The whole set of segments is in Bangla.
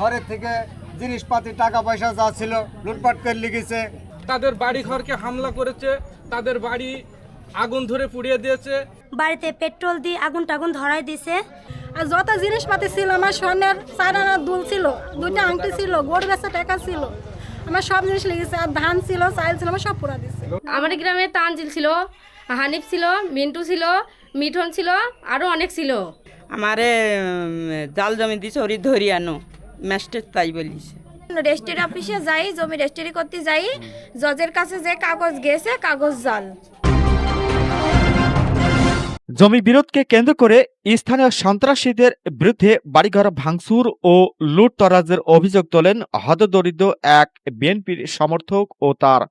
ঘরের থেকে জিনিসপাতি টাকা পয়সা যা ছিল লুটপাট করে লিখেছে। তাদের বাড়ি ঘরকে হামলা করেছে তাদের বাড়ি আগুন ধরে পুড়িয়ে দিয়েছে। বাড়িতে পেট্রোল দিয়ে আগুন টাগুন ধরাই দিছে। আর যত জিনিসপাতি ছিল আমার স্বর্ণের চার আনা দুল ছিল দুইটা আংটি ছিল গোড় বেচা টাকা ছিল আমার সব জিনিস লেগেছে আর ধান ছিল চাল ছিল আমার সব পুরা দিছে। আমাদের গ্রামে তানজিল ছিল হানিফ ছিল মিন্টু ছিল মিঠন ছিল আরও অনেক ছিল। আমারে জাল জমি দিছে ওরি ধরি আনো। ম্যাস্টার তাই বলিছে। রেজিস্ট্রি অফিসে যাই জমি রেজিস্ট্রি করতে যাই জজের কাছে যে কাগজ গেছে কাগজ জাল। জমি বিরোধকে কেন্দ্র করে স্থানীয় সন্ত্রাসীদের বিরুদ্ধে বাড়িঘর ভাঙচুর ও লুটতরাজের অভিযোগ তোলেন হতদরিদ্র এক বিএনপির সমর্থক ও তার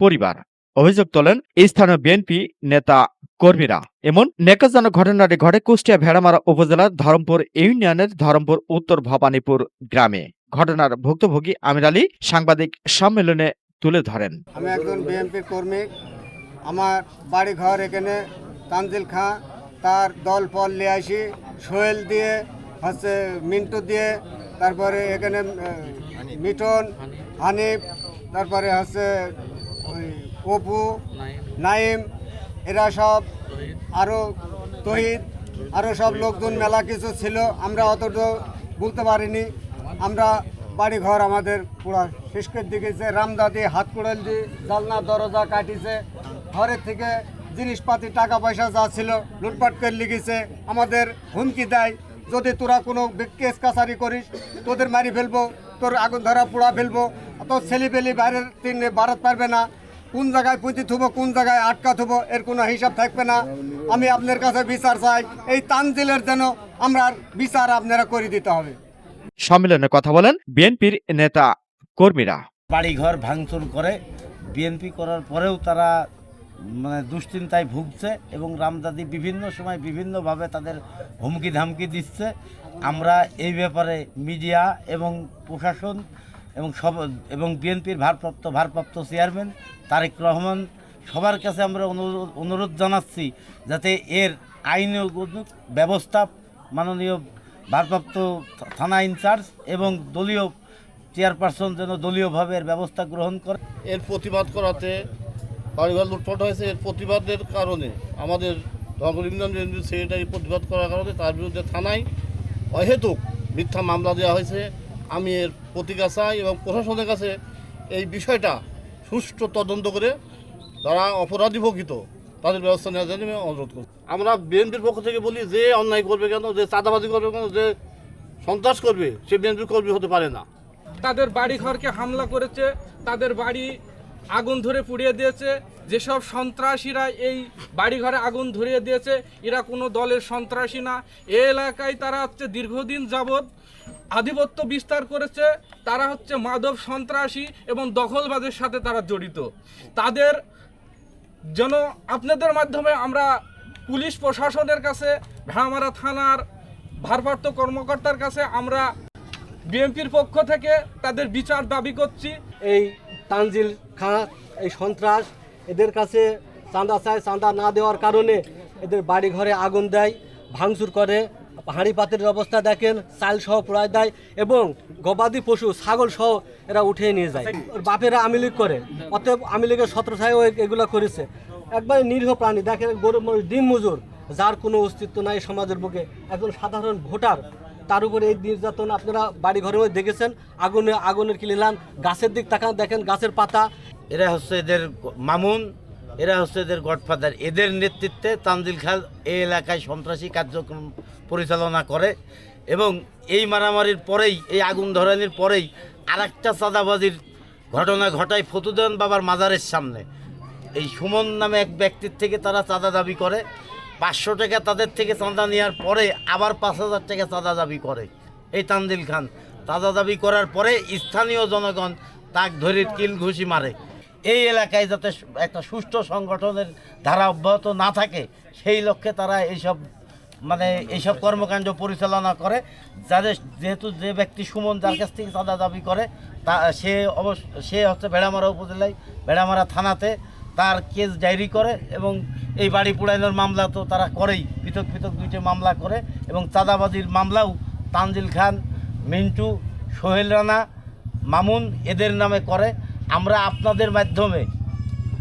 পরিবার। অভিযোগ তোলেন স্থানীয় বিএনপি নেতা কর্মীরা। এমন নেকাজনক ঘটনাটি ঘটে কুষ্টিয়া ভেড়ামারা উপজেলার ধরমপুর ইউনিয়নের ধরমপুর, উত্তর ভবানীপুর গ্রামে। ঘটনার ভুক্তভোগী আমির আলী সাংবাদিক সম্মেলনে তুলে ধরেন। আমি একজন বিএনপি কর্মী। আমার বাড়ি ঘর এখানে তানজিল খাঁ, তার দল ফল নিয়ে আসি, সোহেল দিয়ে, হচ্ছে মিন্টু দিয়ে, তারপরে এখানে মিটন হানিফ, তারপরে হচ্ছে অপু নাইম এরা সব আরও তহিদ আরও সব লোকজন মেলা কিছু ছিল আমরা অতটা বলতে পারিনি। আমরা বাড়ি ঘর আমাদের পুরো শেষকের দিকেছে রামদাদি হাত কুড়াল দিয়ে জালনা দরজা কাটিছে ঘরের থেকে জিনিসপাতি টাকা পয়সা যা ছিল লুটপাট করে লিখেছে আমাদের হুমকি দেয় যদি তোরা কোনো কেস কাছারি করিস তোদের মারি ফেলব তোর আগুন ধরা পোড়া ফেলব তোর ছেলেপেলি বাইরের তিন ভারত পারবে না। কোন জায়গায় পুঁতি থুবো কোন জায়গায় আটকা থুবো এর কোনো হিসাব থাকবে না। আমি আপনার কাছে বিচার চাই এই তানজিলের যেন আমরা বিচার আপনারা করে দিতে হবে। সম্মেলনে কথা বলেন বিএনপির নেতা কর্মীরা। বাড়িঘর ভাঙচুর করে বিএনপি করার পরেও তারা মানে দুশ্চিন্তায় ভুগছে এবং রামদাদি বিভিন্ন সময় বিভিন্নভাবে তাদের হুমকি ধামকি দিচ্ছে। আমরা এই ব্যাপারে মিডিয়া এবং প্রশাসন এবং সব, এবং বিএনপির ভারপ্রাপ্ত ভারপ্রাপ্ত চেয়ারম্যান তারেক রহমান, সবার কাছে আমরা অনুরোধ জানাচ্ছি যাতে এর আইনীয় ব্যবস্থা মাননীয় ভারপ্রাপ্ত থানা ইনচার্জ এবং দলীয় চেয়ারপারসন যেন দলীয়ভাবে এর ব্যবস্থা গ্রহণ করে। এর প্রতিবাদ করাতে বাড়িঘর লুটপাট হয়েছে, এর প্রতিবাদের কারণে আমাদের ইউনিয়ন সেক্রেটারি প্রতিবাদ করার কারণে তার বিরুদ্ধে থানায় অহেতুক মিথ্যা মামলা দেওয়া হয়েছে। আমি এর প্রতিকার চাই এবং প্রশাসনের কাছে এই বিষয়টা সুষ্ঠু তদন্ত করে যারা অপরাধী প্রকৃত তাদের ব্যবস্থা নেওয়ার জন্য আমি অনুরোধ করছি। আমরা বিএনপির পক্ষ থেকে বলি, যে অন্যায় করবে কেন, যে চাঁদাবাজি করবে কেন, যে সন্ত্রাস করবে, সে বিএনপির কর্মী হতে পারে না। তাদের বাড়ি ঘরকে হামলা করেছে, তাদের বাড়ি আগুন ধরে পুড়িয়ে দিয়েছে, যেসব সন্ত্রাসীরা এই বাড়ি ঘরে আগুন ধরিয়ে দিয়েছে, এরা কোনো দলের সন্ত্রাসী না। এ এলাকায় তারা হচ্ছে দীর্ঘদিন যাবৎ আধিপত্য বিস্তার করেছে, তারা হচ্ছে মাদক সন্ত্রাসী এবং দখলবাজের সাথে তারা জড়িত। তাদের যেন আপনাদের মাধ্যমে আমরা পুলিশ প্রশাসনের কাছে ভেড়ামারা থানার ভারপ্রাপ্ত কর্মকর্তার কাছে আমরা বিএনপির পক্ষ থেকে তাদের বিচার দাবি করছি। এই তানজিল খাঁ, এই সন্ত্রাস এদের কাছে চাঁদা চায়, চাঁদা না দেওয়ার কারণে এদের বাড়ি ঘরে আগুন দেয়, ভাঙচুর করে। হাঁড়ি পাতির অবস্থা দেখেন, চাল সহ পোড়ায় দেয় এবং গবাদি পশু, ছাগল সহ এরা উঠিয়ে নিয়ে যায়। বাপেরা আমিলিগ করে, অতএব আমিলিগের ছত্রছায় এগুলো করেছে। একবারে নিরীহ প্রাণী, দেখেন গরু দিন মজুর, যার কোনো অস্তিত্ব নাই সমাজের বুকে, একজন সাধারণ ভোটার, তার উপরে এই নির্যাতন আপনারা বাড়ি ঘরে মধ্যে দেখেছেন, আগুনে আগুনের কিলিলান, গাছের দিক তাকান, দেখেন গাছের পাতা। এরা হচ্ছে এদের মামুন এরা হচ্ছে এদের গডফাদার। এদের নেতৃত্বে তানজিল খাল এই এলাকায় সন্ত্রাসী কার্যক্রম পরিচালনা করে এবং এই মারামারির পরেই, এই আগুন ধরানির পরেই আরেকটা চাঁদাবাজির ঘটনা ঘটায় ফতুদেন বাবার মাজারের সামনে। এই সুমন নামে এক ব্যক্তির থেকে তারা চাঁদা দাবি করে। পাঁচশো টাকা তাদের থেকে চাঁদা নেওয়ার পরে আবার পাঁচ হাজার টাকা চাঁদা দাবি করে। এই তানজিল খান চাঁদা দাবি করার পরে স্থানীয় জনগণ তাক ধরে কিল ঘুষি মারে। এই এলাকায় যাতে একটা সুষ্ঠু সংগঠনের ধারা অব্যাহত না থাকে, সেই লক্ষ্যে তারা এইসব মানে এইসব কর্মকাণ্ড পরিচালনা করে। যাদের যেহেতু যে ব্যক্তি সুমন যার কাছ থেকে চাঁদা দাবি করে, তা সে অবশ্য, সে হচ্ছে ভেড়ামারা উপজেলায়, ভেড়ামারা থানাতে তার কেস ডায়েরি করে এবং এই বাড়ি পুড়াইনোর মামলা তো তারা করেই, পৃথক পৃথক দুইটি মামলা করে এবং চাঁদাবাজির মামলাও তানজিল খান, মিন্টু, সোহেল রানা, মামুন এদের নামে করে। আমরা আপনাদের মাধ্যমে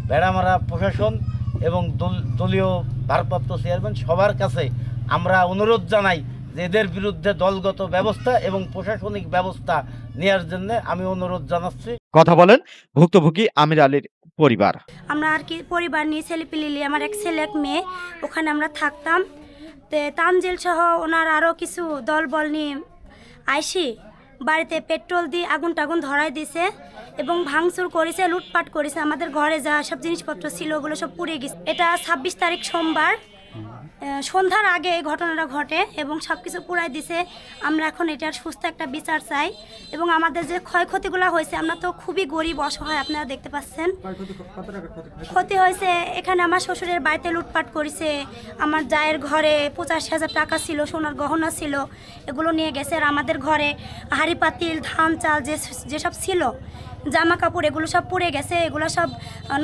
ভেড়ামারা প্রশাসন এবং দল- দলীয় ভারপ্রাপ্ত চেয়ারম্যান সবার কাছে আমরা অনুরোধ জানাই যে এদের বিরুদ্ধে দলগত ব্যবস্থা এবং প্রশাসনিক ব্যবস্থা নেওয়ার জন্য আমি অনুরোধ জানাচ্ছি। কথা বলেন ভুক্তভোগী আমির আলীর পরিবার। আমরা আর কি পরিবার নিয়ে ছেলে পিলিলি আমার এক ছেলে এক মেয়ে ওখানে আমরা থাকতাম। তে তানজিল সহ ওনার আরও কিছু দল বল নিয়ে আইসি। বাড়িতে পেট্রোল দিয়ে আগুন টাগুন ধরাই দিছে এবং ভাঙচুর করেছে, লুটপাট করেছে, আমাদের ঘরে যা সব জিনিসপত্র ছিল ওগুলো সব পুড়ে গেছে। এটা ছাব্বিশ তারিখ সোমবার। সন্ধ্যার আগে এই ঘটনাটা ঘটে এবং সব কিছু পুরাই দিছে। আমরা এখন এটার সুস্থ একটা বিচার চাই এবং আমাদের যে ক্ষয়ক্ষতিগুলো হয়েছে, আমরা তো খুবই গরিব, অসহায়, আপনারা দেখতে পাচ্ছেন। ক্ষতি হয়েছে, এখানে আমার শ্বশুরের বাড়িতে লুটপাট করেছে, আমার জায়ের ঘরে পঁচাশি হাজার টাকা ছিল, সোনার গহনা ছিল, এগুলো নিয়ে গেছে। আর আমাদের ঘরে হাঁড়ি, পাতিল, ধান, চাল, যে যেসব ছিল জামা কাপড় এগুলো সব পুড়ে গেছে, এগুলো সব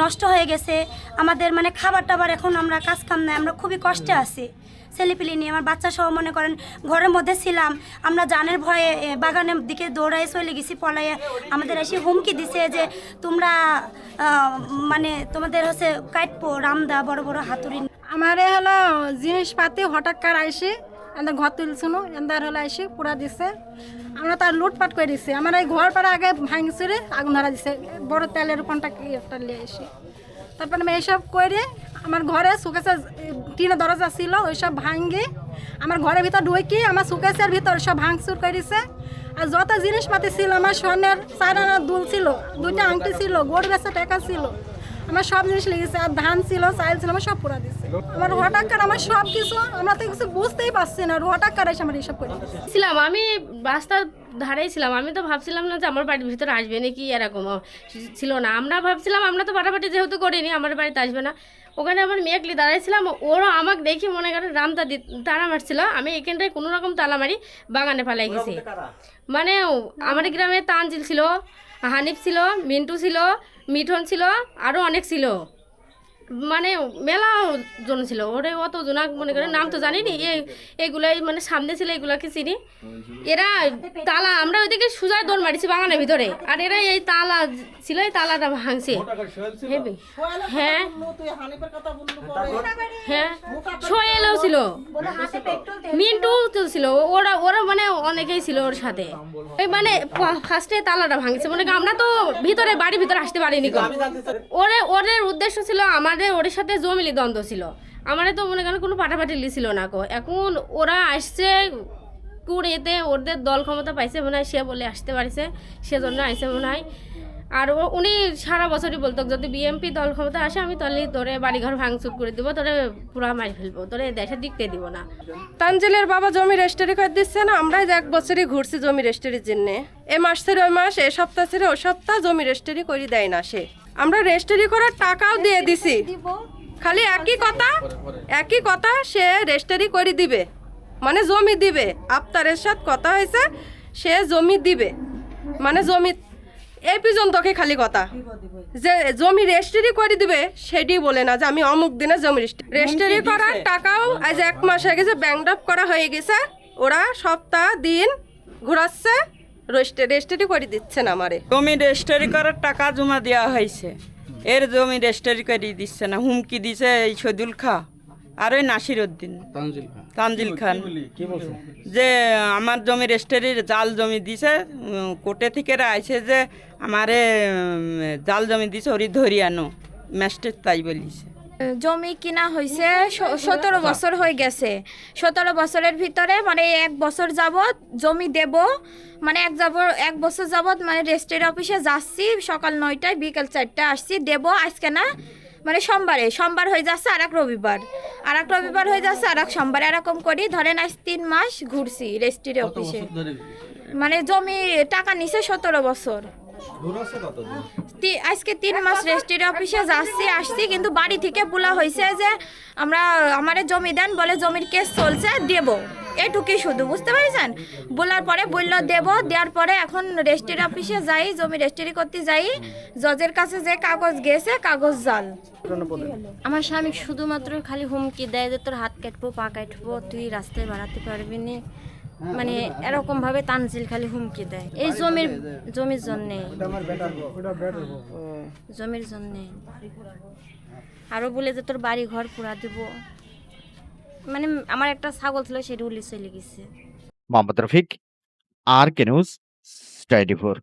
নষ্ট হয়ে গেছে। আমাদের মানে খাবার টাবার এখন আমরা কাজ কাম নাই, আমরা খুবই কষ্টে আছি। ছেলেপিলি নিয়ে আমার বাচ্চা সহ মনে করেন ঘরের মধ্যে ছিলাম, আমরা জানের ভয়ে বাগানের দিকে দৌড়াই চলে গেছি পলাইয়ে আমাদের এসে হুমকি দিছে যে তোমরা মানে তোমাদের হচ্ছে কাটপো রামদা, বড় বড় হাতুড়ি। আমারে হলো জিনিসপাতি হঠাৎ কার আইসে এদের ঘর তুলছিল এদের হলো আইসে, পুরা দিছে। আমরা তার লুটপাট করে দিছি। আমার এই ঘর পাড়া আগে ভাঙছিল আগুন ধরা দিছে। বড় তেলের কোনটা কি একটা নিয়ে এসে তারপরে আমি এইসব করে আমার ঘরে সুকেশের টিনের দরজা ছিল, ওইসব ভাঙ্গে, আমার ঘরের ভিতর ঢুকি আমার সুকেশের ভিতর সব ভাঙচুর করে দিছে। আর যত জিনিসপাতি ছিল, আমার স্বর্ণের চার আনা দুল ছিল, দুইটা আংটি ছিল গোড় বেচা টাকা ছিল। আমার সব জিনিস লেগেছে আর ধান ছিল চাইল ছিল আমার সব পুরা দিচ্ছে আমার হঠাৎ করে আমার সব কিছু আমরা তো কিছু বুঝতেই পারছি না হঠাৎ করে আমার এইসব করে ছিলাম আমি রাস্তার ধারেই ছিলাম আমি তো ভাবছিলাম না যে আমার বাড়ির ভিতরে আসবে নাকি এরকম ছিল না। আমরা ভাবছিলাম আমরা তো বাটাবাটি যেহেতু করিনি আমার বাড়িতে আসবে না। ওখানে আমার মেয়েকলি দাঁড়াইছিলাম ওরা আমাকে দেখে মনে করেন রামতা দি তাড়া মারছিল আমি এখানটায় কোনো রকম তালা মারি বাগানে পালাই গেছি মানে আমার গ্রামে তানজিল ছিল হানিফ ছিল মিন্টু ছিল মিঠন ছিল আরও অনেক ছিল। মানে মেলা জন ছিল। ওরে অত জনা মনে করে নাম তো জানি নি এই এগুলাই মানে সামনে ছিল এগুলাকে চিনি। এরা তালা আমরা ওইদিকে সুজায় দৌড় মারিছি বাগানের ভিতরে। আর এরা এই তালা ছিল এই তালাটা ভাঙছে। হ্যাঁ। হ্যাঁ। সোহেলও ছিল। মিন্টু তো ছিল। ওরা ওরা মানে অনেকেই ছিল ওর সাথে। ওই মানে ফার্স্টে তালাটা ভাঙছে। মনে করি আমরা তো ভিতরে বাড়ির ভিতরে আসতে পারিনি। ওরে ওদের উদ্দেশ্য ছিল আমাদের ওর সাথে জমিলি দ্বন্দ্ব ছিল। আমাদের তো মনে করেন কোনো পাটাপাটি ছিল না কো। এখন ওরা আসছে, কুড়েতে ওদের দল ক্ষমতা পাইছে মনে হয়, সে বলে আসতে পারছে, সেজন্য আইসে মনে হয়। আর ও- উনি সারা বছরই বলতো, যদি বিএমপি দল ক্ষমতা আসে, আমি তাহলে তোরে বাড়িঘর ভাঙচুর করে দিব, তোরে পুরা মারি ফেলব, তোরে দেশে দিকতে দিব না। তানজিলের বাবা জমি রেস্টারি করে দিচ্ছে না, আমরাই এক বছরই ঘুরছি জমি রেস্টারির জন্যে। এ মাস ছেড়ে ওই মাস, এ সপ্তাহ ছেড়ে ওই সপ্তাহ জমি রেস্টারি করে দেয় না সে। আমরা রেজিস্ট্রি করার টাকাও দিয়ে দিছি। খালি একই কথা একই কথা সে রেজিস্ট্রি করে দিবে। মানে জমি দিবে। আফতারের সাথে কথা হয়েছে সে জমি দিবে। মানে জমি এই পর্যন্তকে খালি কথা। যে জমি রেজিস্ট্রি করে দিবে সেটি বলে না যে আমি অমুক দিনে জমি রেজিস্ট্রি করার টাকাও আজ এক মাস হয়ে গেছে ব্যাংক ড্রাফট করা হয়ে গেছে ওরা সপ্তাহ দিন ঘোরাচ্ছে রেজিস্ট্রি করে দিচ্ছে না আমারে। জমি রেজিস্ট্রি করার টাকা জমা দেওয়া হয়েছে। এর জমি রেজিস্ট্রি করে দিচ্ছে না। হুমকি দিছে এই সদুল খা আর ওই নাসির উদ্দিন তানজিল খান। যে আমার জমি রেজিস্ট্রির জাল জমি দিছে কোর্টে থেকে আইছে যে আমারে জাল জমি দিছে ওরি ধরি আনো। ম্যাস্টের তাই বলিছে। জমি কিনা হয়েছে সতেরো বছর হয়ে গেছে। সতেরো বছরের ভিতরে মানে এক বছর যাবত জমি দেব মানে এক যাব এক বছর যাবৎ মানে রেজিস্ট্রি অফিসে যাচ্ছি সকাল নয়টায় বিকেল চারটায় আসছি দেব আজকে না মানে সোমবারে সোমবার হয়ে যাচ্ছে আর এক রবিবার। আর এক রবিবার হয়ে যাচ্ছে আর এক সোমবার এরকম করি ধরেন আজ তিন মাস ঘুরছি রেজিস্ট্রি অফিসে মানে জমি টাকা নিছে সতেরো বছর। আজকে তিন মাস রেজিস্ট্রি অফিসে যাচ্ছি, আসছি, কিন্তু বাড়ি থেকে বলা হয়েছে যে আমরা, আমারে জমি দেন বলে জমির কেস চলছে, দেব। এটুকুই শুধু, বুঝতে পারছেন? বলার পরে বলল, দেব। দেওয়ার পরে এখন রেজিস্ট্রি অফিসে যাই, জমি রেজিস্ট্রি করতে যাই। জজের কাছে যে কাগজ গেছে, কাগজ জাল। আমার স্বামী শুধুমাত্র খালি হুমকি দেয় যে তোর হাত কাটবো, পা কাটবো, তুই রাস্তায় বাড়াতে পারবি না। মানে এরকম ভাবে তানজিল খালি হুমকি দেয়। এই জমির জমির জন্যে। জমির জন্যে। আরও বলে যে তোর বাড়ি ঘর পুরা দিব। মানে আমার একটা ছাগল ছিল সেটা উলি চলে গেছে। Mohammad Rafiq R K news four.